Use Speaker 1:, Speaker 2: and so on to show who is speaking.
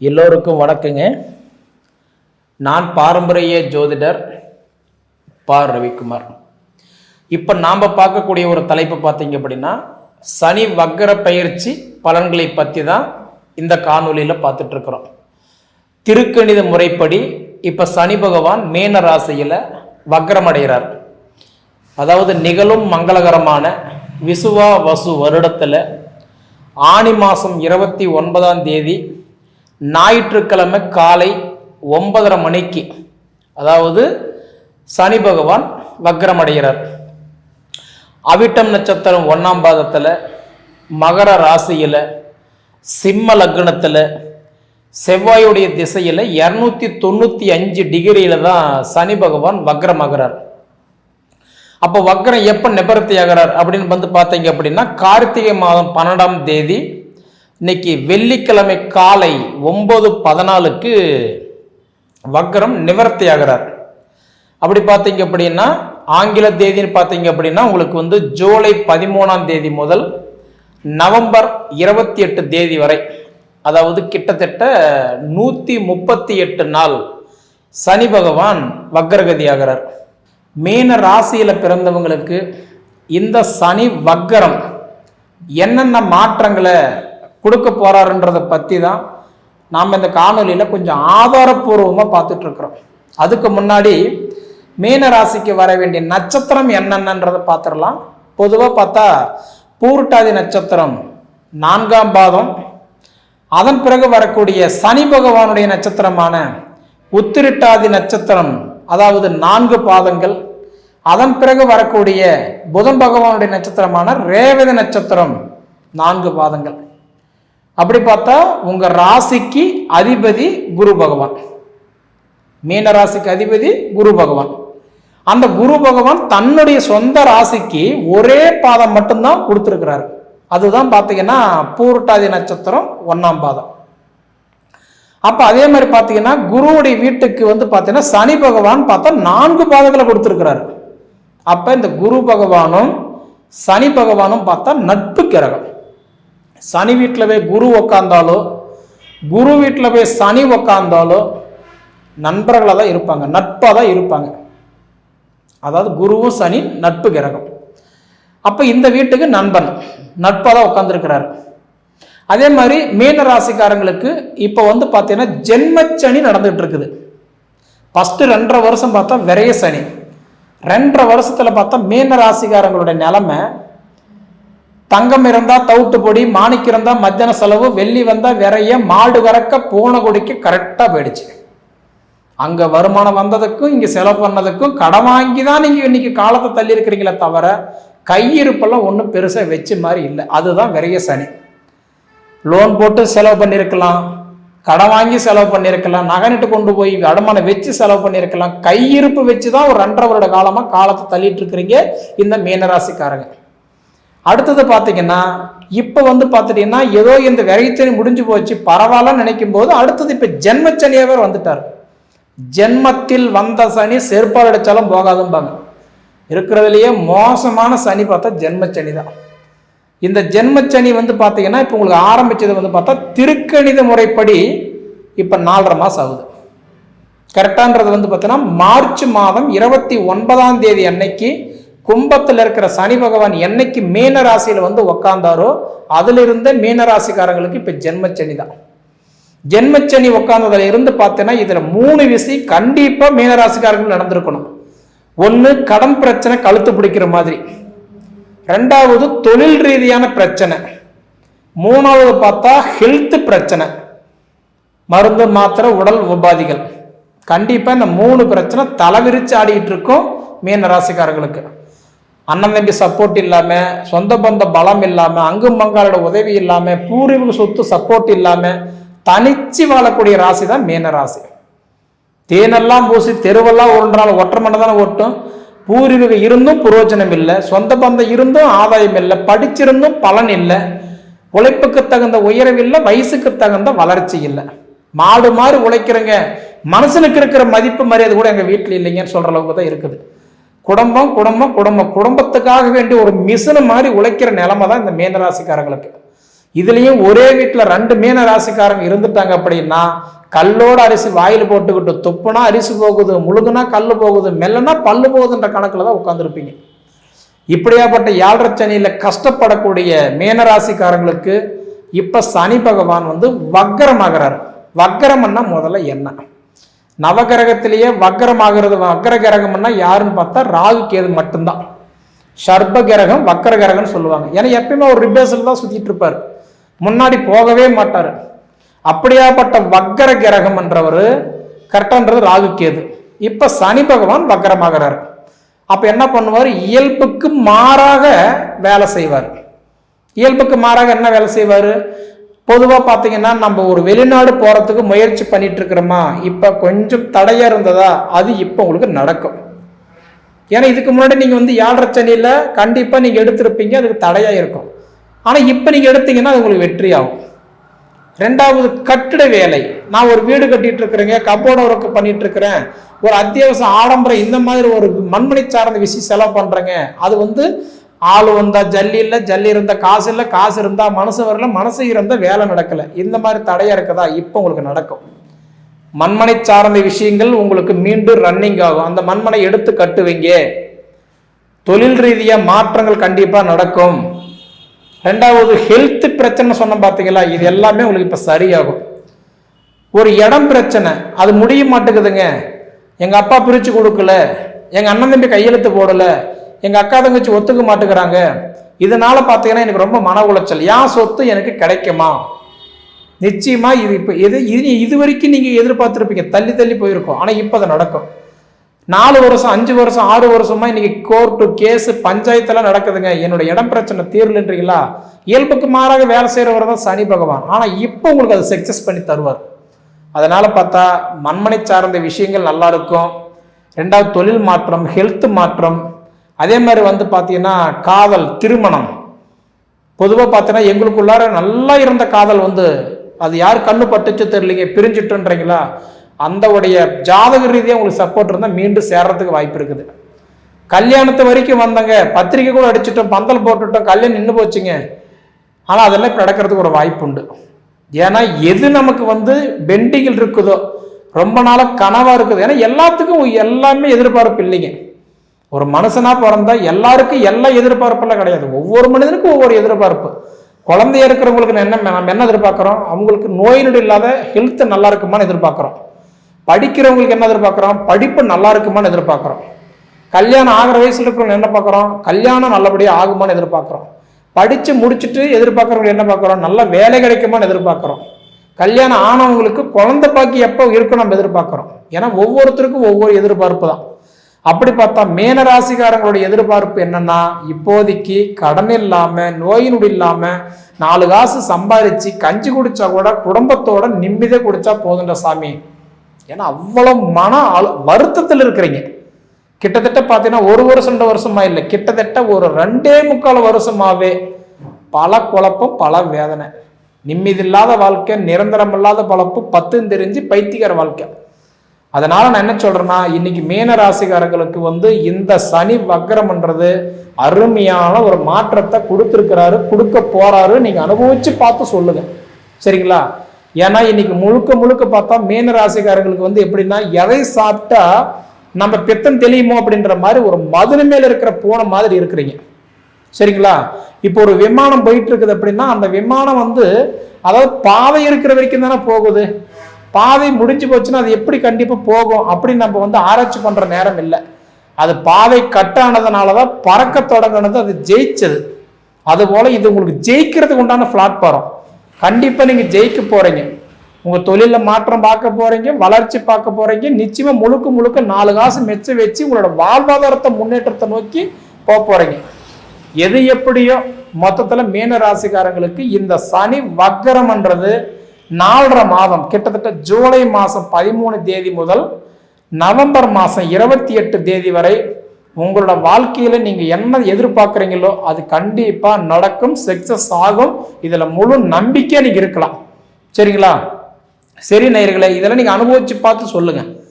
Speaker 1: எல்லோருக்கும் வணக்கங்க. நான் பாரம்பரிய ஜோதிடர் பா. ரவிக்குமார். இப்போ நாம் பார்க்கக்கூடிய ஒரு தலைப்பு பார்த்தீங்க அப்படின்னா சனி வக்கர பயிற்சி பலன்களை பற்றி தான் இந்த காணொலியில் பார்த்துட்ருக்குறோம் திருக்கணித முறைப்படி இப்போ சனி பகவான் மீன ராசியில் வக்ரமடைகிறார் அதாவது நிகழும் மங்களகரமான விசுவா வசு வருடத்தில் ஆனி மாதம் இருபத்தி ஒன்பதாம் தேதி ஞாயிற்றுக்கிழமை காலை ஒன்பதரை மணிக்கு அதாவது சனி பகவான் வக்ரம் அடைகிறார் அவிட்டம் நட்சத்திரம் ஒன்றாம் பாதத்தில் மகர ராசியில் சிம்ம லக்னத்தில் செவ்வாயுடைய திசையில் இரநூத்தி தொண்ணூற்றி அஞ்சு டிகிரியில் தான் சனி பகவான் வக்ரமாகிறார். அப்போ வக்ரம் எப்போ நிபர்த்தி ஆகிறார் அப்படின்னு வந்து பார்த்தீங்க அப்படின்னா கார்த்திகை மாதம் பன்னெண்டாம் தேதி இன்னைக்கு வெள்ளிக்கிழமை காலை ஒம்பது பதினாலுக்கு வக்ரம் நிவர்த்தி ஆகிறார் அப்படி பார்த்தீங்க அப்படின்னா ஆங்கில தேதின்னு பார்த்தீங்க அப்படின்னா உங்களுக்கு வந்து ஜூலை பதிமூணாம் தேதி முதல் நவம்பர் இருபத்தி எட்டு தேதி வரை அதாவது கிட்டத்தட்ட நூற்றி முப்பத்தி எட்டு நாள் சனி பகவான் வக்ரகதி ஆகிறார் மீன ராசியில் பிறந்தவங்களுக்கு இந்த சனி வக்கரம் என்னென்ன மாற்றங்களை கொடுக்க போறாருன்றதை பற்றி தான் நாம் இந்த காணொலியில் கொஞ்சம் ஆதாரப்பூர்வமாக பார்த்துட்டு இருக்கிறோம் அதுக்கு முன்னாடி மீன ராசிக்கு வர வேண்டிய நட்சத்திரம் என்னென்னன்றதை பார்த்துடலாம். பொதுவாக பார்த்தா பூருட்டாதி நட்சத்திரம் நான்காம் பாதம். அதன் பிறகு வரக்கூடிய சனி பகவானுடைய நட்சத்திரமான உத்திரிட்டாதி நட்சத்திரம் அதாவது நான்கு பாதங்கள். அதன் பிறகு வரக்கூடிய புதன் பகவானுடைய நட்சத்திரமான ரேவதி நட்சத்திரம் நான்கு பாதங்கள். அப்படி பார்த்தா உங்க ராசிக்கு அதிபதி குரு பகவான். மீன ராசிக்கு அதிபதி குரு பகவான். அந்த குரு பகவான் தன்னுடைய சொந்த ராசிக்கு ஒரே பாதம் மட்டும்தான் கொடுத்துருக்கிறாரு. அதுதான் பார்த்தீங்கன்னா பூரட்டாதி நட்சத்திரம் ஒன்னாம் பாதம். அப்போ அதே மாதிரி பார்த்தீங்கன்னா குருவுடைய வீட்டுக்கு வந்து பார்த்தீங்கன்னா சனி பகவான் பார்த்தா நான்கு பாதங்களை கொடுத்துருக்கிறாரு. அப்போ இந்த குரு பகவானும் சனி பகவானும் பார்த்தா நட்பு கிரகம். சனி வீட்டில் போய் குரு உக்காந்தாலோ குரு வீட்டில் போய் சனி உக்காந்தாலோ நண்பர்களாக தான் இருப்பாங்க நட்பாக தான் இருப்பாங்க. அதாவது குருவும் சனி நட்பு கிரகம். அப்போ இந்த வீட்டுக்கு நண்பன் நட்பாக தான் உட்காந்துருக்கிறாரு அதே மாதிரி மீன ராசிக்காரங்களுக்கு இப்போ வந்து பார்த்தீங்கன்னா ஜென்மச்சனி நடந்துகிட்டு இருக்குது ஃபஸ்ட்டு ரெண்டரை வருஷம் பார்த்தா விரைய சனி ரெண்டரை வருஷத்தில் பார்த்தா மீன ராசிக்காரங்களுடைய நிலமை தங்கம் இருந்தால் தவிட்டு பொடி மாணிக்கம் இருந்தால் மத்தியான செலவு வெள்ளி வந்தால் விரைய மாடு கறக்க பூனை கொடிக்கு கரெக்டாக போயிடுச்சு. அங்கே வருமானம் வந்ததுக்கும் இங்கே செலவு பண்ணதுக்கும் கடன் வாங்கி தான் நீங்கள் இன்னைக்கு காலத்தை தள்ளி இருக்கிறீங்களே தவிர கையிருப்பெல்லாம் ஒன்றும் பெருசாக வச்ச மாதிரி இல்லை. அதுதான் விரைய சனி. லோன் போட்டு செலவு பண்ணியிருக்கலாம் கடன் வாங்கி செலவு பண்ணியிருக்கலாம் நகைனிட்டு கொண்டு போய் அடமானம் வச்சு செலவு பண்ணியிருக்கலாம் கையிருப்பு வச்சு தான் ஒரு ரெண்டரை வருட காலமாக காலத்தை தள்ளிட்டு இருக்கிறீங்க இந்த மீனராசிக்காரங்க. அடுத்தது பார்த்தீங்கன்னா இப்போ வந்து பார்த்துட்டீங்கன்னா ஏதோ இந்த விரைச்சனி முடிஞ்சு போச்சு பரவாயில்லன்னு நினைக்கும் போது அடுத்தது இப்போ ஜென்மச்சனியாவே வந்துட்டார். ஜென்மத்தில் வந்த சனி செருப்பால் அடித்தாலும் போகாதும்பாங்க. இருக்கிறதுலையே மோசமான சனி பார்த்தா ஜென்மச்சனி தான். இந்த ஜென்மச்சனி வந்து பார்த்தீங்கன்னா இப்போ உங்களுக்கு ஆரம்பித்தது வந்து பார்த்தா திருக்கணித முறைப்படி இப்போ நாலரை மாதம் ஆகுது. கரெக்டான்றது வந்து பார்த்தீங்கன்னா மார்ச் மாதம் இருபத்தி ஒன்பதாம் தேதி அன்னைக்கு கும்பத்தில் இருக்கிற சனி பகவான் என்னைக்கு மீன ராசியில் வந்து உக்காந்தாரோ அதிலிருந்தே மீன ராசிக்காரங்களுக்கு இப்போ ஜென்மச்சனி தான். ஜென்மச்சனி உட்காந்ததுல இருந்து பார்த்தீங்கன்னா இதில் மூணு விஷயம் கண்டிப்பாக மீனராசிக்காரர்கள் நடந்திருக்கணும். ஒன்று கடன் பிரச்சனை கழுத்து பிடிக்கிற மாதிரி. ரெண்டாவது தொழில் ரீதியான பிரச்சனை. மூணாவது பார்த்தா ஹெல்த் பிரச்சனை. மருந்து மாத்திரை உடல் உபாதிகள். கண்டிப்பாக இந்த மூணு பிரச்சனை தலைவிரிச்சு ஆடிக்கிட்டு இருக்கும் மீன ராசிக்காரர்களுக்கு. அண்ணன் தம்பி சப்போர்ட் இல்லாமல் சொந்த பந்த பலம் இல்லாமல் அங்கும் மங்காலோட உதவி இல்லாமல் பூர்வீக சொத்து சப்போர்ட் இல்லாமல் தனிச்சு வாழக்கூடிய ராசி தான் மீன ராசி. தேனெல்லாம் பூசி தெருவெல்லாம் ஒன்றால் ஒற்றை மண்ணை தானே ஓட்டும் பூர்வீக இருந்தும் புரோஜனம் இல்லை சொந்த பந்தம் இருந்தும் ஆதாயம் இல்லை படிச்சிருந்தும் பலன் இல்லை உழைப்புக்கு தகுந்த உயரம் இல்லை வயசுக்கு தகுந்த வளர்ச்சி இல்லை. மாடு மாதிரி உழைக்கிறங்க மனுஷனுக்கு இருக்கிற மதிப்பு மரியாதை கூட எங்கள் வீட்டில் இல்லைங்கன்னு சொல்கிற அளவுக்கு தான் இருக்குது. குடும்பம் குடும்பம் குடும்பம். குடும்பத்துக்காக வேண்டி ஒரு மிஷினு மாதிரி உழைக்கிற நிலைமை தான் இந்த மீனராசிக்காரங்களுக்கு இதுலேயும் ஒரே வீட்டில் ரெண்டு மீன ராசிக்காரங்க இருந்துட்டாங்க அப்படின்னா கல்லோட அரிசி வாயில் போட்டுக்கிட்டு துப்புனா அரிசி போகுது முழுகுனா கல் போகுது மெல்லனா பல்லு போகுதுன்ற கணக்கில் தான் உட்காந்துருப்பீங்க இப்படியாப்பட்ட ஏழரை சனியில் கஷ்டப்படக்கூடிய மீனராசிக்காரங்களுக்கு இப்போ சனி பகவான் வந்து வக்கரமாகிறார். வக்கரம்னா முதல்ல என்ன நவகிரகத்திலேயே வக்கரமாகிறது வக்கர கிரகம்னா யாருன்னு பார்த்தா ராகு கேது மட்டும்தான். சர்ப கிரகம் வக்கர கிரகம்னு சொல்லுவாங்க. ஏன்னா எப்பயுமே ஒரு ரிபேஸில் தான் சுற்றிட்டு இருப்பார். முன்னாடி போகவே மாட்டார். அப்படியாப்பட்ட வக்கர கிரகம் என்றவர் கரெக்டான்றது ராகு கேது. இப்போ சனி பகவான் வக்கரமாகிறார் அப்போ என்ன பண்ணுவார்? இயல்புக்கு மாறாக வேலை செய்வார். இயல்புக்கு மாறாக என்ன வேலை செய்வார்? பொதுவாக பார்த்தீங்கன்னா நம்ம ஒரு வெளிநாடு போகிறதுக்கு முயற்சி பண்ணிட்டு இருக்கிறோமா இப்போ கொஞ்சம் தடையாக இருந்ததா? அது இப்போ உங்களுக்கு நடக்கும். ஏன்னா இதுக்கு முன்னாடி நீங்கள் வந்து ஏழரை சனியில் கண்டிப்பாக நீங்கள் எடுத்திருப்பீங்க அதுக்கு தடையாக இருக்கும். ஆனால் இப்போ நீங்கள் எடுத்தீங்கன்னா அது உங்களுக்கு வெற்றி ஆகும் ரெண்டாவது கட்டிட வேலை. நான் ஒரு வீடு கட்டிட்டு இருக்கிறேங்க கப்போர்டு ஒர்க் பண்ணிட்டு இருக்கிறேன் ஒரு அத்தியாவசிய ஆடம்பரம் இந்த மாதிரி ஒரு மண்மனை சார்ந்த விஷயம் செலவு பண்ணுறேங்க அது வந்து ஆள் வந்தா ஜல்லி இல்லை ஜல்லி இருந்தால் காசு இல்லை காசு இருந்தா மனசு வரல மனசு இருந்தா வேலை நடக்கல. இந்த மாதிரி தடையா இருக்குதா? இப்போ உங்களுக்கு நடக்கும். மண்மனை சார்ந்த விஷயங்கள் உங்களுக்கு மீண்டும் ரன்னிங் ஆகும். அந்த மண்மனை எடுத்து கட்டுவீங்க. தொழில் ரீதியாக மாற்றங்கள் கண்டிப்பாக நடக்கும். ரெண்டாவது ஹெல்த் பிரச்சனை சொன்னோம் பார்த்தீங்களா இது எல்லாமே உங்களுக்கு இப்போ சரியாகும். ஒரு இடம் பிரச்சனை. அது முடிய மாட்டேங்குதுங்க. எங்கள் அப்பா பிரித்து கொடுக்கல. எங்கள் அண்ணன் தம்பி கையெழுத்து போடலை. எங்கள் அக்கா தங்கச்சி ஒத்துக்க மாட்டேங்கிறாங்க. இதனால் பார்த்தீங்கன்னா எனக்கு ரொம்ப மன உளைச்சல். ஏன் சொத்து எனக்கு கிடைக்குமா? நிச்சயமாக இது இப்போ எது இது இது வரைக்கும் நீங்கள் எதிர்பார்த்துருப்பீங்க. தள்ளி தள்ளி போயிருக்கோம். ஆனால் இப்போ அதை நடக்கும். நாலு வருஷம் அஞ்சு வருஷம் ஆறு வருஷமா இன்னைக்கு கோர்ட்டு கேஸு பஞ்சாயத்தெல்லாம் நடக்குதுங்க. என்னோட இடம் பிரச்சனை தீர்லன்றீங்களா? இயல்புக்கு மாறாக வேலை செய்கிறவர் தான் சனி பகவான். ஆனால் இப்போ உங்களுக்கு அதை சக்சஸ் பண்ணி தருவார். அதனால் பார்த்தா மண்மனை சார்ந்த விஷயங்கள் நல்லா இருக்கும். ரெண்டாவது தொழில் மாற்றம் ஹெல்த் மாற்றம் அதே மாதிரி வந்து பார்த்தீங்கன்னா காதல் திருமணம். பொதுவாக பார்த்தீங்கன்னா எங்களுக்குள்ளார நல்லா இருந்த காதல் வந்து அது யார் கண்ணு பட்டுச்சு தெரியலீங்க பிரிஞ்சிட்டுன்றீங்களா? அந்த உடைய ஜாதக ரீதியாக உங்களுக்கு சப்போர்ட் இருந்தால் மீண்டும் சேர்றதுக்கு வாய்ப்பு இருக்குது. கல்யாணத்து வரைக்கும் வந்தங்க பத்திரிக்கை கூட அடிச்சிட்டோம் பந்தல் போட்டுட்டோம் கல்யாணம் நின்று போச்சுங்க. ஆனால் அதெல்லாம் இப்போ நடக்கிறதுக்கு ஒரு வாய்ப்பு உண்டு. ஏன்னா எது நமக்கு வந்து பெண்டிங்கில் இருக்குதோ ரொம்ப நாளாக கனவாக இருக்குது. ஏன்னா எல்லாத்துக்கும் எல்லாமே எதிர்பார்ப்பு இல்லைங்க. ஒரு மனுஷனாக பிறந்தா எல்லாருக்கும் எல்லா எதிர்பார்ப்பெல்லாம் கிடையாது. ஒவ்வொரு மனிதனுக்கும் ஒவ்வொரு எதிர்பார்ப்பு. குழந்தைய இருக்கிறவங்களுக்கு என்ன நம்ம என்ன எதிர்பார்க்குறோம்? அவங்களுக்கு நோய் நொடி இல்லாத ஹெல்த் நல்லா இருக்குமான்னு எதிர்பார்க்குறோம். படிக்கிறவங்களுக்கு என்ன எதிர்பார்க்குறோம்? படிப்பு நல்லா இருக்குமான்னு எதிர்பார்க்குறோம். கல்யாணம் ஆகிற வயசில் இருக்கிறவங்க என்ன பார்க்குறோம்? கல்யாணம் நல்லபடியாக ஆகுமான்னு எதிர்பார்க்குறோம். படித்து முடிச்சுட்டு எதிர்பார்க்குறவங்க என்ன பார்க்குறோம்? நல்ல வேலை கிடைக்குமான்னு எதிர்பார்க்குறோம். கல்யாணம் ஆனவங்களுக்கு குழந்தை பாக்கி எப்போ இருக்கும் நம்ம எதிர்பார்க்குறோம். ஏன்னா ஒவ்வொருத்தருக்கும் ஒவ்வொரு எதிர்பார்ப்பு தான். அப்படி பார்த்தா மேன ராசிக்காரங்களுடைய எதிர்பார்ப்பு என்னன்னா இப்போதைக்கு கடன் இல்லாம நோயினுடு இல்லாம நாலு காசு சம்பாரிச்சு கஞ்சி குடிச்சா கூட குடும்பத்தோட நிம்மதியாக குடிச்சா போதுன்ற சாமி. ஏன்னா அவ்வளவு மன அழு வருத்தத்தில் இருக்கிறீங்க. கிட்டத்தட்ட பார்த்தீங்கன்னா ஒரு வருஷம் ரெண்டு வருஷமா இல்லை. கிட்டத்தட்ட ஒரு ரெண்டே முக்கால் வருஷமாவே பல குழப்பம் பல வேதனை. நிம்மதி இல்லாத வாழ்க்கை நிரந்தரம் இல்லாத பழப்பு பத்துன்னு தெரிஞ்சு பைத்தியக்கார வாழ்க்கை. அதனால நான் என்ன சொல்றேன்னா இன்னைக்கு மீன ராசிக்காரங்களுக்கு வந்து இந்த சனி வக்கரம்ன்றது அருமையான ஒரு மாற்றத்தை கொடுத்துருக்கிறாரு கொடுக்க போறாரு. நீங்க அனுபவிச்சு பார்த்து சொல்லுங்க. சரிங்களா? ஏன்னா இன்னைக்கு முழுக்க முழுக்க பார்த்தா மீன ராசிக்காரங்களுக்கு வந்து எப்படின்னா எதை சாப்பிட்டா நம்ம பித்தம் தெளியுமோ அப்படின்ற மாதிரி ஒரு மதுரை மேல இருக்கிற போன மாதிரி இருக்கிறீங்க. சரிங்களா? இப்போ ஒரு விமானம் போயிட்டு இருக்குது அப்படின்னா அந்த விமானம் வந்து அதாவது பாதை இருக்கிற வரைக்கும் தானே போகுது. பாதை முடிஞ்சு போச்சுன்னா அது எப்படி கண்டிப்பாக போகும் அப்படின்னு நம்ம வந்து ஆராய்ச்சி பண்ணுற நேரம் இல்லை. அது பாதை கட்டானதுனால தான் பறக்க தொடங்கினது அது ஜெயிச்சது. அதுபோல் இது உங்களுக்கு ஜெயிக்கிறதுக்கு உண்டான பிளாட்ஃபாரம் கண்டிப்பாக நீங்கள் ஜெயிக்க போகிறீங்க உங்கள் தொழிலில் மாற்றம் பார்க்க போகிறீங்க வளர்ச்சி பார்க்க போகிறீங்க நிச்சயமாக முழுக்க முழுக்க நாலு காசு மெச்ச வச்சு உங்களோட வாழ்வாதாரத்தை முன்னேற்றத்தை நோக்கி போக போகிறீங்க எது எப்படியோ மொத்தத்தில் மீன ராசிக்காரங்களுக்கு இந்த சனி வக்கரம்ன்றது நாலரை மாதம் கிட்டத்தட்ட ஜூலை மாதம் பதிமூணு தேதி முதல் நவம்பர் மாதம் இருபத்தி எட்டு தேதி வரை உங்களோட வாழ்க்கையில் நீங்கள் என்ன எதிர்பார்க்குறீங்களோ அது கண்டிப்பாக நடக்கும் சக்ஸஸ் ஆகும். இதில் முழு நம்பிக்கையா நீங்கள் இருக்கலாம். சரிங்களா? சரி நேயர்களே இதெல்லாம் நீங்கள் அனுபவிச்சு பார்த்து சொல்லுங்கள்